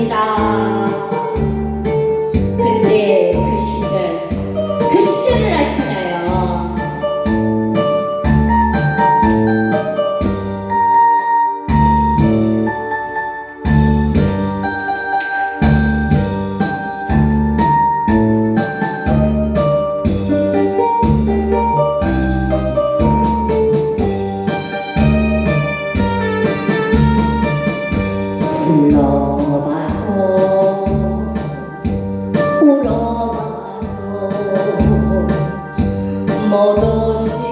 것이다. modos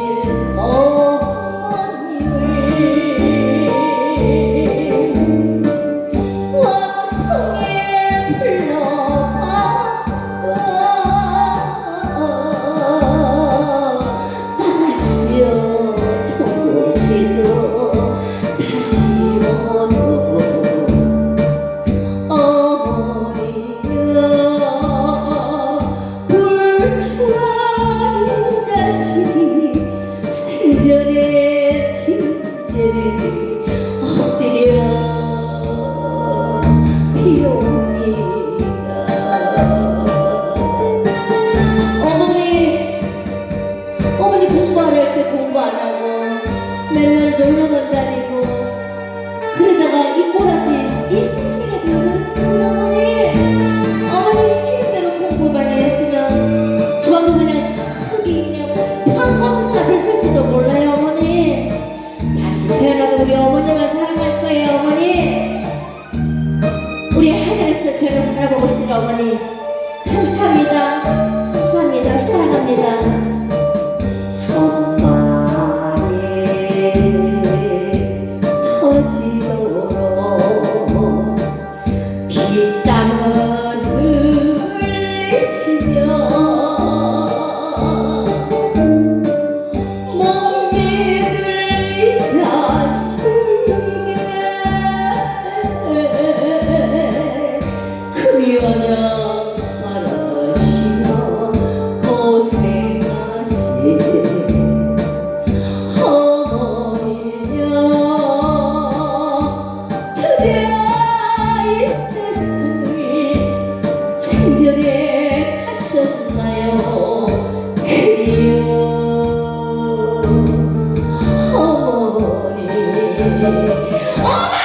우리 하늘에서 저를 바라보고 계신 어머니 감사합니다. 감사합니다. 사랑합니다. 터지도록 빛 Oh